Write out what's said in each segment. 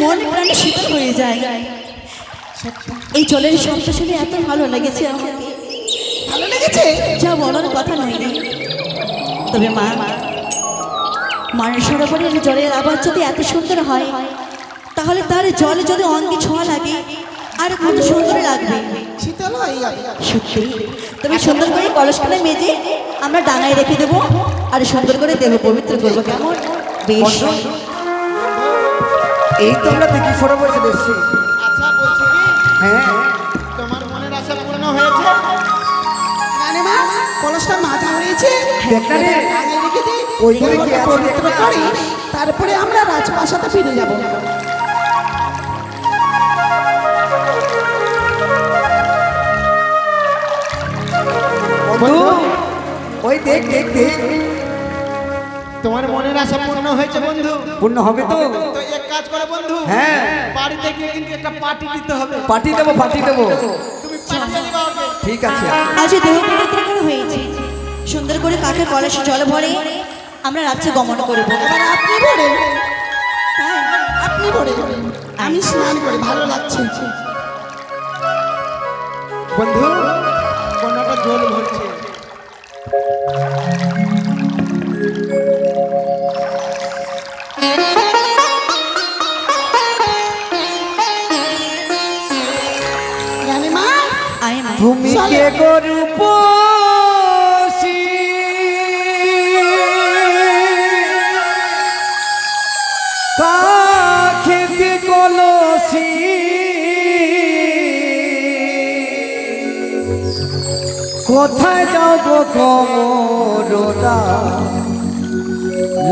মন প্রাণ শীতল হয়ে যায়। এই জলের শব্দ শুনে এত ভালো লেগেছে আমাকে। ভালো লেগেছে? যা বলার কথা নয়। তবে মা মায়ের সরোবরের জলের আবার যদি এত সুন্দর হয় তাহলে তার জলে যদি অঙ্গে ছোঁয়া লাগে আর কত সুন্দর লাগবে। হয়ে সত্যি। তবে সুন্দর করে কলসখানে মেজে আমরা ডাঙায় রেখে দেবো আর সুন্দর করে দেহ পবিত্র করব। কেমন? বেশ। এই তো আমরা দেখি সরোবর চলে দেখছি। আচ্ছা বলছি কি? হ্যাঁ। তোমার মনের আশা পূর্ণ হয়েছে? জানে মা কলসটা মাজা হয়েছে দেখ না আগে রেখে দিই? ওই ঘরে কি পবিত্র দেখ করি। তারপরে আমরা রাজপ্রাসাদে ফিরে যাব। বন্ধু ওই দেখ দেখ দেখ। তোমার মনের আশা পূর্ণ হয়েছে বন্ধু। পূর্ণ হবে তো? তো এক কাজ করে বন্ধু। হ্যাঁ। বাড়িতে গিয়ে কিন্তু একটা পার্টি দিতে হবে। পার্টি দেবো পার্টি দেবো। তুমি পাঠিয়ে দিবা ওকে ঠিক আছে। আজ দেহ পবিত্র করা হয়েছে। সুন্দর করে কাঠের কলসে জল ভরে। আমরা রাজ্যে গমন করব। এবার আপনি ভরে। আপনি ভরে। আমি স্নান করি ভালো লাগছে। বন্ধু কোনটা জল ভরছে। তুমি কে গরু কলসি। কোথায় যাও গো কমরদা?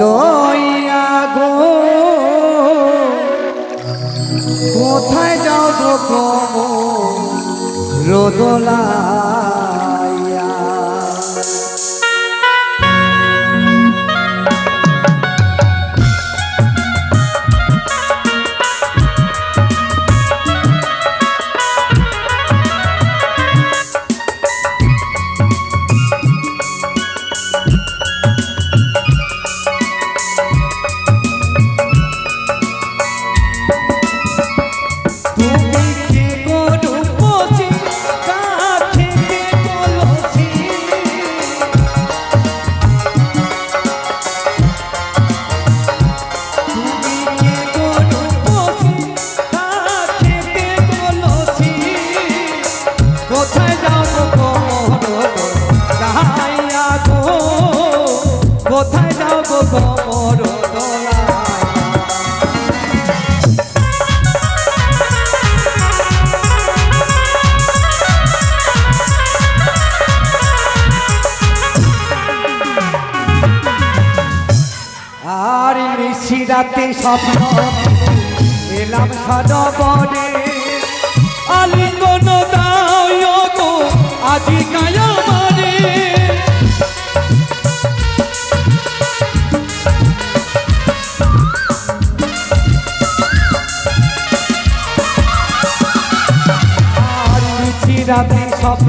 লইয়া গো। কোথায় যাও গো কমর রোদলাইয়া স্বপ্ন এলাম সরবরে আলিঙ্গন দাও গো আজি আর নিশি রাতে স্বপ্ন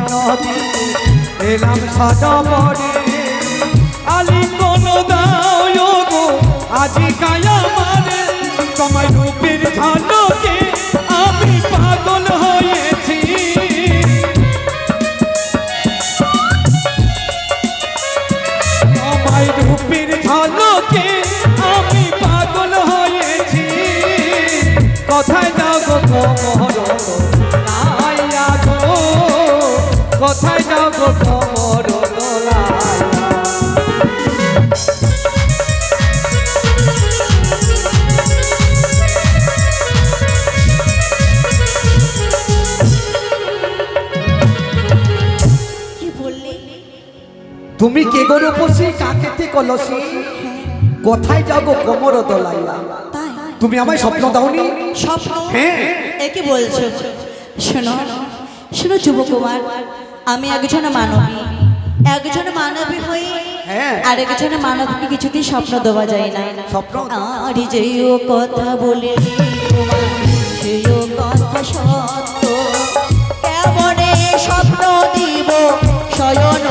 এলাম সরবরে আলিঙ্গন আজি মারে তোমার রূপের ঝলকে আমি পাগল হয়েছি। তোমার রূপের ঝলকে আমি পাগল হয়েছি। কোথায় যাও গো কমর লাইয়া গো কোথায় যাও গো তুমি কে গো রূপসী কাকেতে কলসি? কোথায় যাব কোমর দোলাইয়া? তাই। তুমি আমায় স্বপ্ন দাওনি? স্বপ্ন? হ্যাঁ। একে বলছো। শোনো শোনো যুবকুমার আমি একজন মানবী। একজন মানবী হয়ে হ্যাঁ। আর একজন মানবকে কিছুতেই স্বপ্ন দেওয়া যায় না স্বপ্ন? আর যেও কথা বলে কথা সত্য। কেমনে স্বপ্ন দিব শয়ন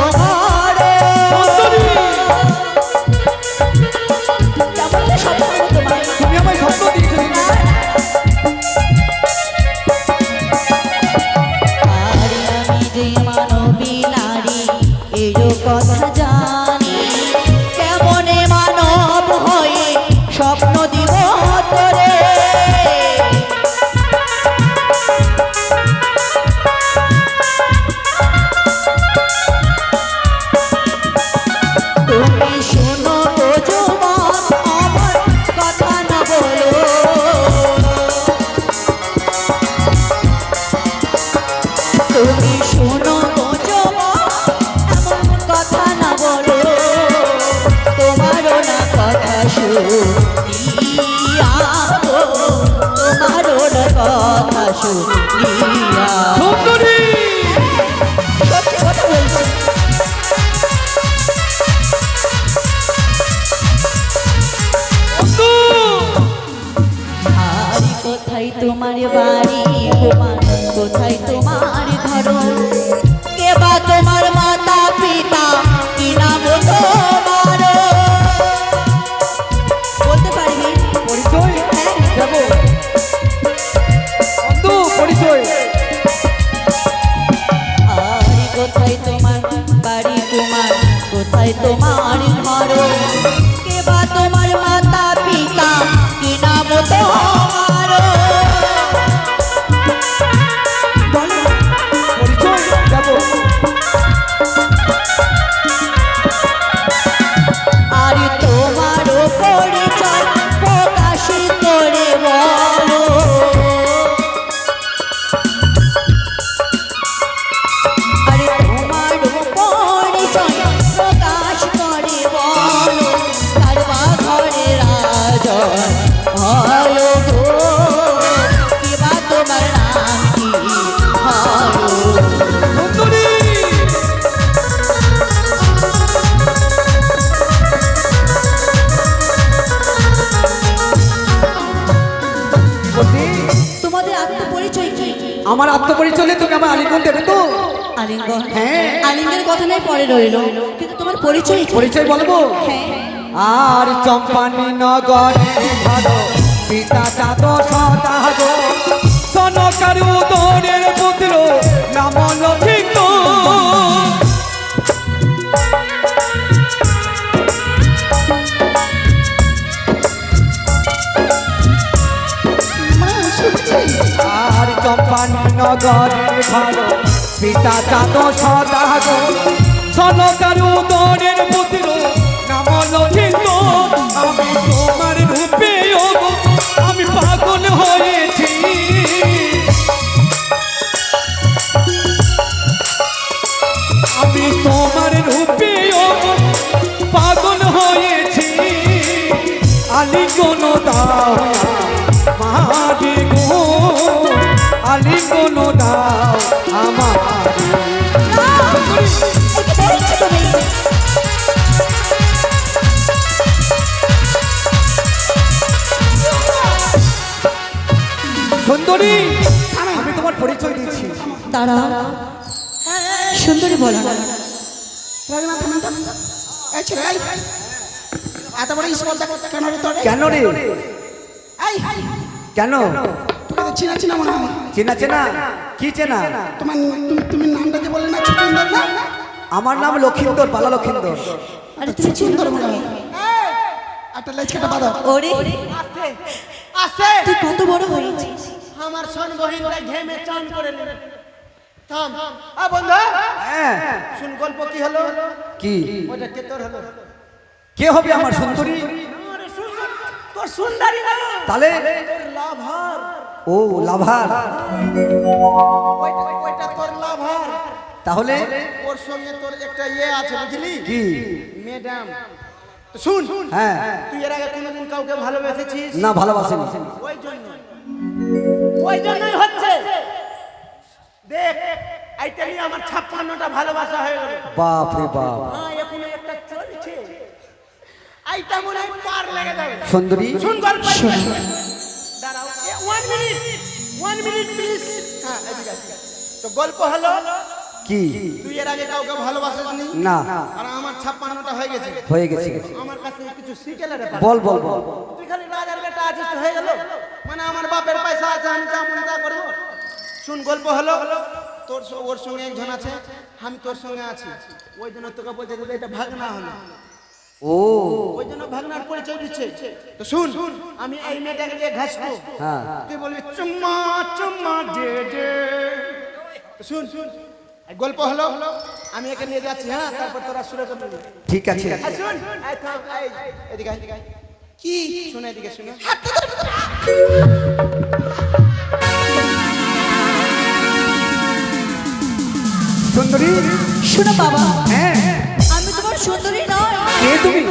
তোমার ঘর। আমার আত্মপরিচয় তুমি আমার আলিগঞ্জ দেবে তো? আলিঙ্গন? হ্যাঁ। আলিঙ্গের কথা নয় পরে রইল। কিন্তু তোমার পরিচয় পরিচয় বলব? হ্যাঁ। আর চম্পানি নগরে ভালো পিতা চাঁদ সদাগ সনকারু দৌড়ের পুত্র নাম লক্ষিত আর চম্পানি নগরে ভালো। পিতা চাঁদ সদাগ সনকারু দৌড়ের পুত্র, নাম লক্ষিত আমি তোমার রূপে আমি পাগল হয়েছি। আমি তোমার রূপে পাগল হয়েছি। আলিঙ্গন দাও পরিচয় দিচ্ছি তারা সুন্দরী বলো। এত বড় স্পর্ধা কেন রে তোর? কেন রে? কেন? তোকে তো চিনা চিনা মনে হয়? চেনা চেনা? কি চেনা? তোমার তুমি তুমি নামটা যে বললে না সুন্দর না? আমার নাম লক্ষিন্দর বালা লক্ষিন্দর। আরে তুমি সুন্দর মনে হয়। একটা লেজ কাটা বাঁধো। ওরে। আসে তুই কত বড় হয়েছিস? আমার সন বহিনটা ঘেমে চান করে নিল থাম। আ বন্ধু। হ্যাঁ। শুন গল্প কি হলো? কি? ওইটা কে তোর হলো? কে হবে আমার সুন্দরী? সুন্দর তোর সুন্দরী না। তাহলে? তোর লাভার। ও লাভার। ওইটা ওইটা তোর লাভার। তাহলে? ওর সঙ্গে তোর একটা ইয়ে আছে বুঝলি? কি? ম্যাডাম শুন। হ্যাঁ। তুই এর আগে কোনোদিন কাউকে ভালোবেসেছিস? না ভালোবাসেনি। ওই জন্য। ওই জন্যই হচ্ছে? দেখ এইটা নিয়ে আমার ছাপ্পান্নটা ভালোবাসা হয়ে গেল। বাপ রে বাপ। হ্যাঁ এখনও একটা চলছে। এইটা মনে হয় পার লেগে যাবে। সুন্দরী? শুন গল্প। দাঁড়াও one minute one minute please হ্যাঁ এদিকে। তো গল্প হলো কি? তুই এর আগে কাউকে ভালোবাসিসনি না? আর আমার ছাপ্পান্নটা হয়ে গেছে। হয়ে গেছে। আমার কাছে কিছু ব্যাপার। বল বল বল। তুই খালি রাজার বেটা আছিস তো হয়ে গেল? মানে আমার বাপের পয়সা আছে আমি যা মন তা করব। শুন গল্প হলো তোর ওর সঙ্গে একজন আছে আমি তোর সঙ্গে আছি। ওই জন্য তোকে বলতে যে এটা ভাগনা হলো। ও। ওই জন্য ভাগনার পরিচয় দিচ্ছে। তো শুন আমি এই মেয়েটাকে দিয়ে ঘাসবো। হ্যাঁ। তুই বলবি চুম্মা চুম্মা দে দে। শুন শুন গল্প হলো আমি একে নিয়ে যাচ্ছি হ্যাঁ? তারপর তোরা করবি। ঠিক আছে। শুন এই থাম এই এদিকে। কি? শুনে এদিকে সুন্দরী? শোনো বাবা হ্যাঁ। আমি তোমার সুন্দরী নয়। কে তুমি?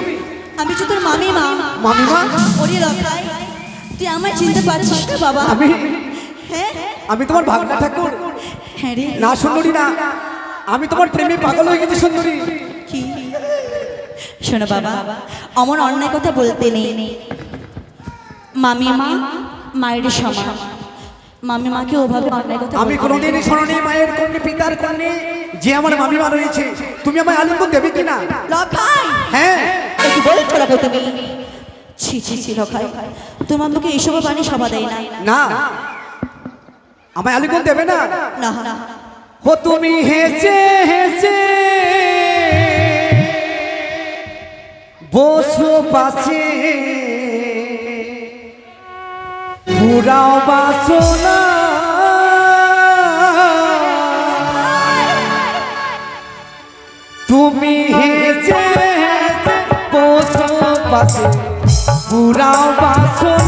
আমি তো তোর মামিমা। মামিমা? ওরে রকাই তুই আমায় চিনতে পারছিস না বাবা। আমি হ্যাঁ? আমি তোমার ভাগনা ঠাকুর। হ্যাঁ রে। না সুন্দরী না। আমি তোমার প্রেমে পাগল হয়ে গেছি সুন্দরী। কি? শোনো বাবা অমন অন্যায় কথা বলতে নেই। মামিমা মায়ের সমান। মামিমাকে ওভাবে অন্যায় কথা আমি কোনোদিনই শোনি মায়ের কন্যা পিতার কন্যা যে আমার হ্যাঁ। মামিমা রয়েছে। তুমি আমার আলিঙ্গন দেবে কিনা? লখাই! হ্যাঁ। কি বলছো কথা তুমি। ছি ছি ছি লখাই। তুমি আমাকে এসব বাণী সবা দেয় না। না। আমায় আলিঙ্গন দেবে না? না। হো তুমি হেসে হেসে বসু পাশে। পুরাও বাসনা। তুমি হেছে বসু পাশে। পুরাও বাসনা।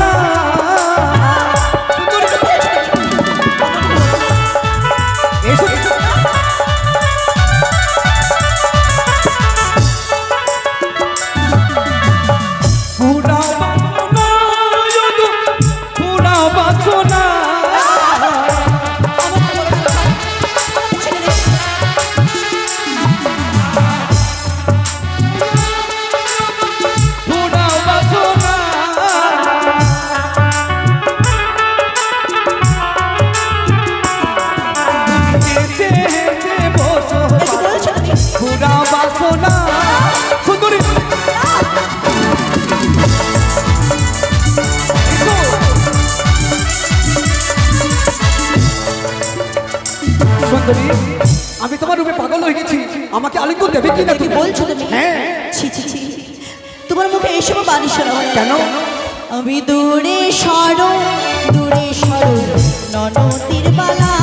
বলছো তুমি? হ্যাঁ। ছি ছি ছি। তোমার মুখে এসব বাণী শোনা হয়। কেন? আমি দূরে সরো দূরে সরো ননতির বালা।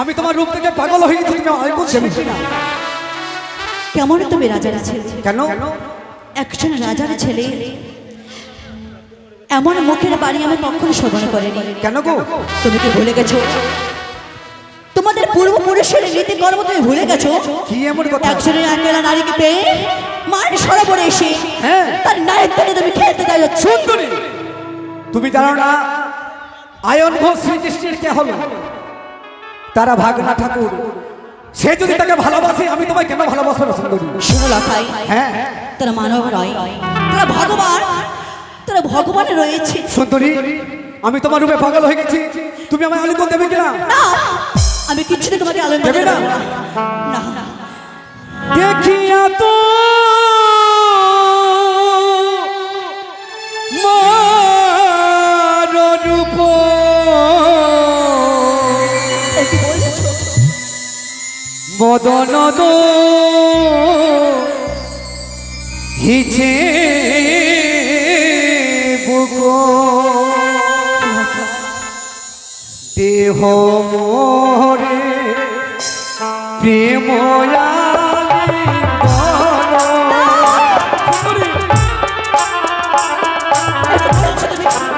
আমি তোমার রূপ থেকে পাগল হয়ে গেছি তুমি আর কেমন তুমি রাজার ছেলে? কেন? একজন রাজার ছেলে এমন মুখের বাড়ি আমি কখনো শোভন করিনি। কেন গো? তুমি কি ভুলে গেছো? পূর্বপুরুষের নীতি কর্ম তুমি ভুলে গেছো? কি এমন কথা? একজনের একলা নারীকে পেয়ে মায়ের সরোবরে এসে হ্যাঁ। তার নায়ের থেকে তুমি খেলতে চাইছো সুন্দরী! তুমি জানো না আয়ন ঘোষ শ্রীকৃষ্ণের কে হলো? তারা ভাগনা ঠাকুর। সে যদি তাকে ভালোবাসে আমি তোমায় কেন ভালোবাসবো না সুন্দরী? শুনো লাখাই হ্যাঁ। তারা মানব নয় তারা ভগবান তারা ভগবানে রয়েছে। সুন্দরী আমি তোমার রূপে পাগল হয়ে গেছি। তুমি আমায় আলিঙ্গন দেবে কিনা? না। আমি কিছুতে তোমাকে আলম্বন দেবে না? না। দেখিয়া তো রূপ কি বদন হিছে বুক। দেহ মোরে প্রেম এই কি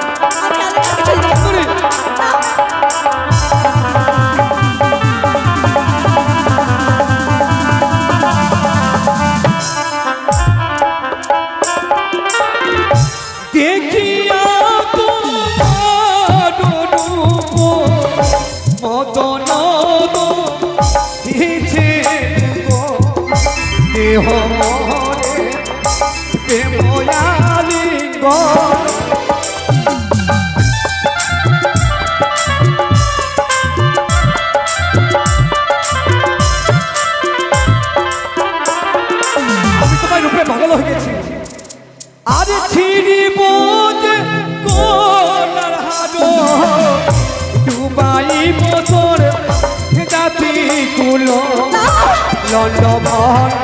লন্ড ভন্ড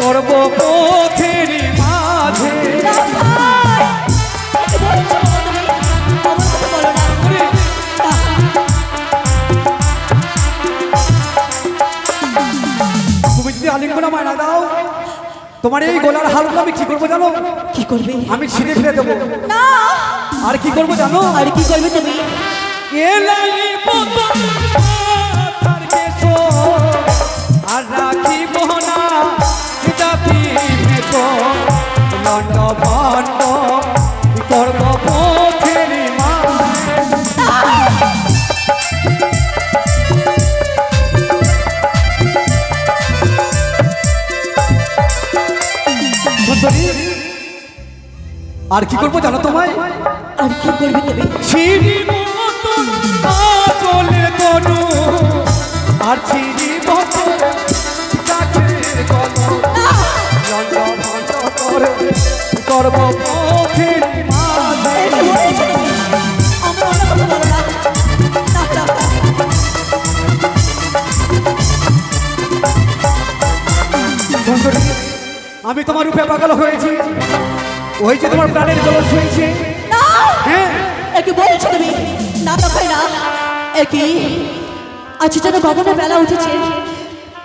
করব পথের মাঝে। তুমি? যদি আলিঙ্গন দাও। তোমার এই গলার হালগুলো আমি কি করব জানো? কি করবে? আমি ছিঁড়ে ফেলে দেবো। না। আর কি করব জানো? আর কি করবে তুমি? এলাই কেশো, আর রাখিব না লন্ড পথের আর কি করব জানো তোমায়? আর কি করবে তুমি? ওই যে তোমার প্রাণের গলন শুয়েছে না! হ্যাঁ। একে বলছো তুমি? না তো খাই না। একি আজ যেন গগনে বেলা উঠেছে।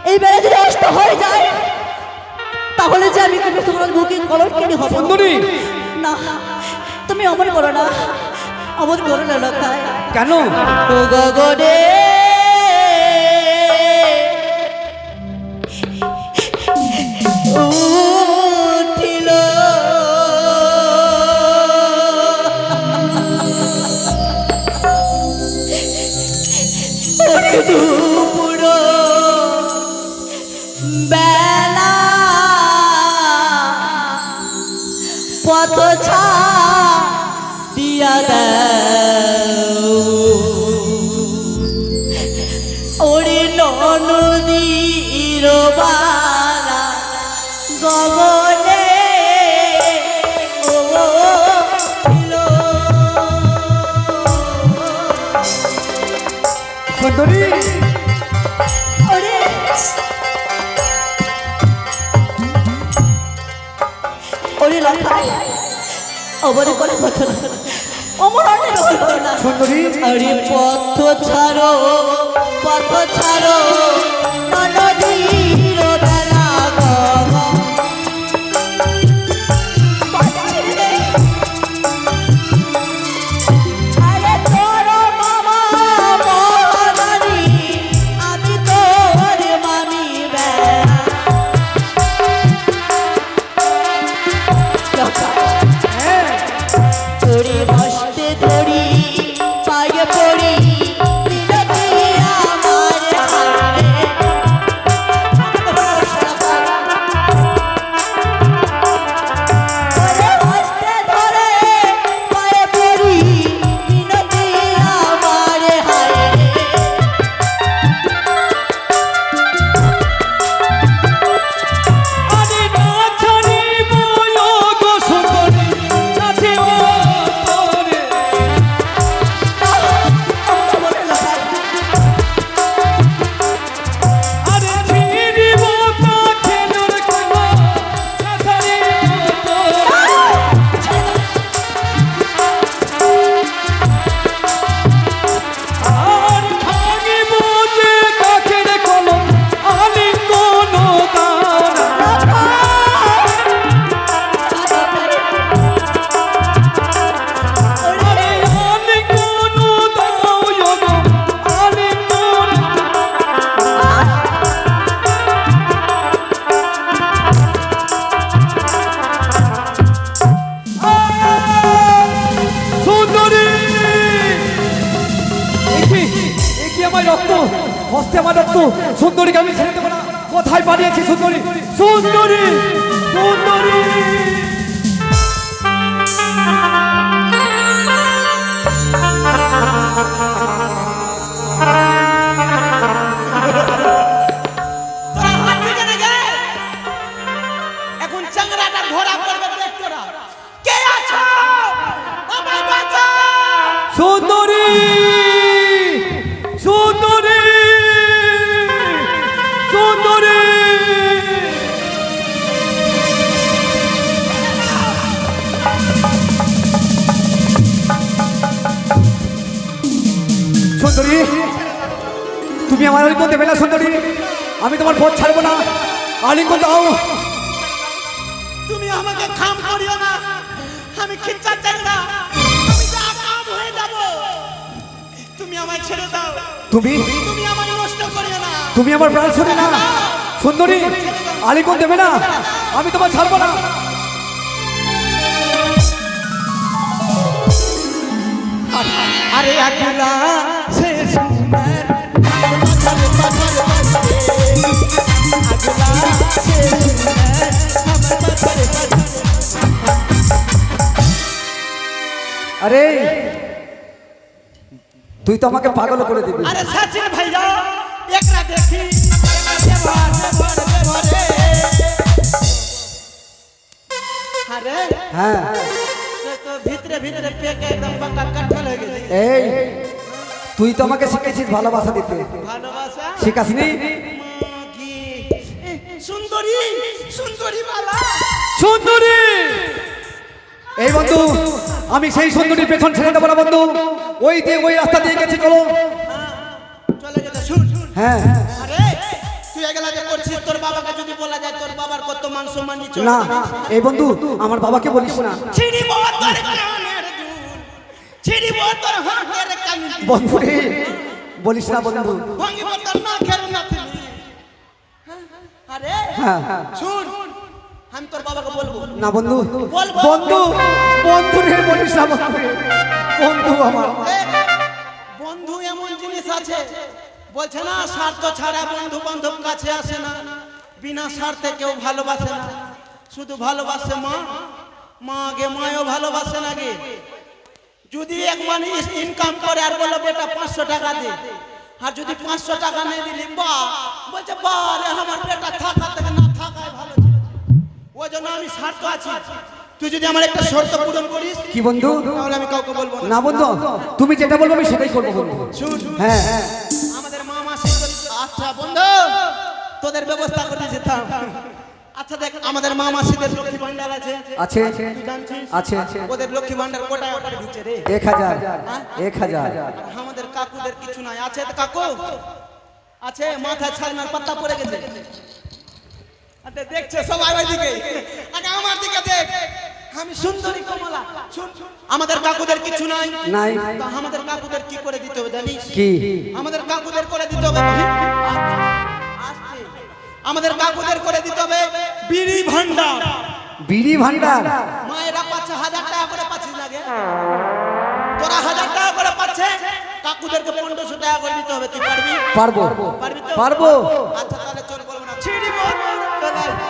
এই বেলা যদি অস্ত হয়ে যায় তাহলে যে আমি কিন্তু তোমার বুকে কলর কিনে হব। না তুমি অমন করো না। অমন করো না লখায় কেন? গগনে অবরে করে না অমর অন্য কথা না সুন্দরী আরে পথ ছাড়ো পথ সুন্দরী সুন্দরী সুন্দরী। তোরা না সুন্দরী? আমি তোমার পথ ছাড়বো না। আলিঙ্গন দাও। তুমি আমাকে খাম করিও না। আমি খিচ্চা চাংড়া আমি যা কাম হয়ে যাব। তুমি আমায় ছেড়ে দাও। তুমি? তুমি আমায় নষ্ট করিও না। তুমি আমার প্রাণ শোনে না। সুন্দরী আলিঙ্গন দেবে না। আমি তোমার ছাড়বো না। আরে একলা আরে তুই তো আমাকে পাগল করে দিবি। আরে সচিন ভাইয়া একরা দেখি আরে হ্যাঁ। তো ভিতরে ভিতরে পেকে একদম পাকা কাঠল হয়ে গেছে। এই তুই তো আমাকে শিখেছিস ভালোবাসা দিতে। ভালোবাসা? শিখাসনি? সুন্দরী সুন্দরী বালা সুন্দরী! এই বন্ধু আমি সেই সুন্দরী পেছন ছেড়ে দেবো না বন্ধু। ওই দিয়ে ওই রাস্তা দিয়ে গেছি চলো। চলে গেছে শুন। হ্যাঁ। আরে তুই এগুলা যে করছিস তোর বাবাকে যদি বলা যায় তোর বাবার কত মান সম্মান না এই বন্ধু আমার বাবাকে বলিস না। তোর দুল ছিড়িব তোর হাতের কানের দুল বন্ধু রে বলিস না বন্ধু। ভাঙিব তোর নাকের নাথলি আরে হ্যাঁ। শুন আমি তোর বাবাকে বলব। না বন্ধু। বন্ধু বন্ধু রে বলিস না বন্ধু বন্ধু আমার। বন্ধু এমন জিনিস আছে বলছে না স্বার্থ ছাড়া বন্ধু বান্ধব কাছে আসে না। বিনা স্বার্থে কেউ ভালোবাসে না। শুধু ভালোবাসে মা। মা গে মায়ও ভালোবাসে না গে যদি এক মানুষ ইনকাম করে আর বলো বেটা পাঁচশো টাকা দে। আর যদি পাঁচশো টাকা নিয়ে দিলি বা। বলছে বা রে আমার বেটা থাকা থেকে না থাকাই ভালো ছিল। ওই জন্য আমি স্বার্থ আছি। তুই যদি আমার একটা শর্ত পূরণ করিস কি বন্ধু? তাহলে আমি কাউকে বলব না। বন্ধু তুমি যেটা বলব আমি সেটাই করব বন্ধু। হ্যাঁ হ্যাঁ। আমাদের মা মাসি আচ্ছা বন্ধু তোদের ব্যবস্থা করে দিয়েছে আচ্ছা দেখ আমাদের মা মাসিদের লক্ষ্মী ভান্ডার আছে। আছে? আছে। ওদের লক্ষ্মী ভান্ডার কোটা কোটা ঢুকছে রে? এক হাজার। এক হাজার। আর আমাদের কাকুদের কিছু নাই। আছে তো কাকু? আছে মাথায় ছালনার পাতা পড়ে গেছে। আরে দেখছে সবাই ওইদিকে। আগে আমার দিকে দেখ। আমি সুন্দরী কমলা। শুন আমাদের কাকুদের কিছু নাই। নাই। তো আমাদের কাকুদের কি করে দিতে হবে জানিস? কি? আমাদের কাকুদের করে দিতে হবে। আস্তে। আমাদের কাকুদের করে দিতে হবে বিড়ি ভান্ডার। বিড়ি ভান্ডার? মায়েরা পাচ্ছে হাজার টাকা করে পাচ্ছিস লাগে তোরা হাজার টাকা করে পাচ্ছে কাকুদেরকে পনেরোশো টাকা করে দিতে হবে তুই পারবি? পারব। পারবি তো? পারব। আচ্ছা তাহলে চল। বলব না। ছিড়ি বল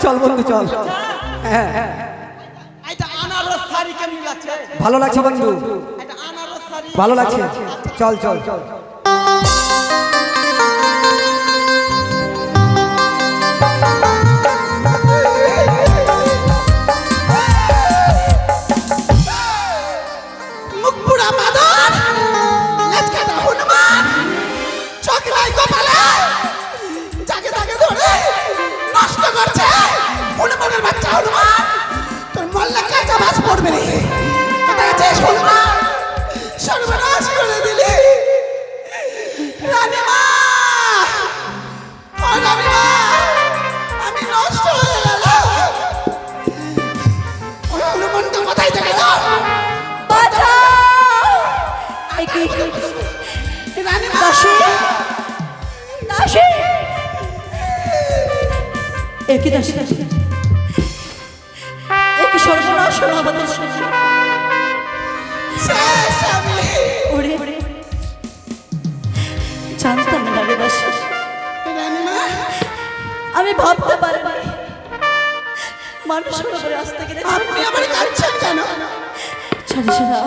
চল বন্ধু চল। হ্যাঁ। এটা আনারস শাড়ি কেমন লাগছে? ভালো লাগছে বন্ধু। এটা আনারস শাড়ি। ভালো লাগছে। চল। চল চল। পড়বে রে আছিস? হনুমান সর্বনাশ করে দিলি। রানীমা! ও রানীমা! আমি নষ্ট হয়ে গেল ওই হনুমানটা কোথায় থেকে গেল? রানীমা! দাসী! দাসী! এ কি দাসী? সর্বনাশ আমাদের আমি ওরে, জানতাম না রে দাসী। আমি ভাবতে পারিনি। মানুষের উপরে আসতে গেলে আপনি আমার কাঁদছেন কেন? ছাড়িস না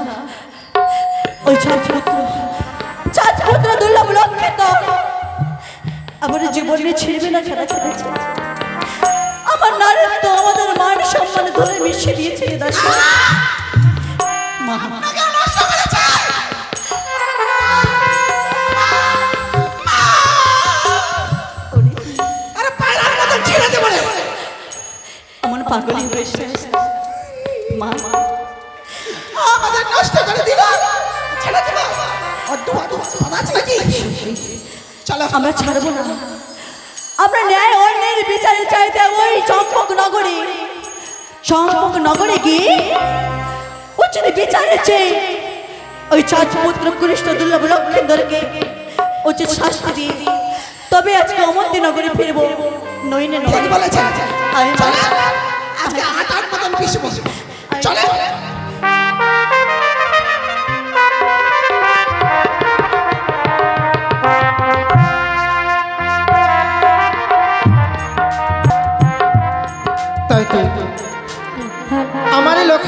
ওই চাঁদপুত্র চাঁদপুত্র দুর্লভ লক্ষ্যে তো। আমার জীবনে ছিড়বে না খেলা খেলেছে আমার নারীত্ব আমাদের মান সম্মান ধরে মিশিয়ে দিয়েছে রে দাসী। মা। কেউ নষ্ট আমার পাগলি হয়েছে। মা। আমাদের করে ছেড়ে দেব অদ্ভুত। অদ্ভুত চলো। আমরা ছাড়বো না। আমরা ন্যায় অন্যের বিচারে চাইতে ওই চম্পক নগরে। চম্পক নগরে গিয়ে উচিত বিচারে চেয়ে ওই চাঁদপুত্র কৃষ্ণ দুর্লভ লক্ষেন্দরকে উচিত শাস্তি দিয়ে তবে আজকে অমন্তি নগরে ফিরবো। নইনে ঠিক নয় বলেছেন। আমি আজকে আট আট মতন পিসবো চলে Hallo,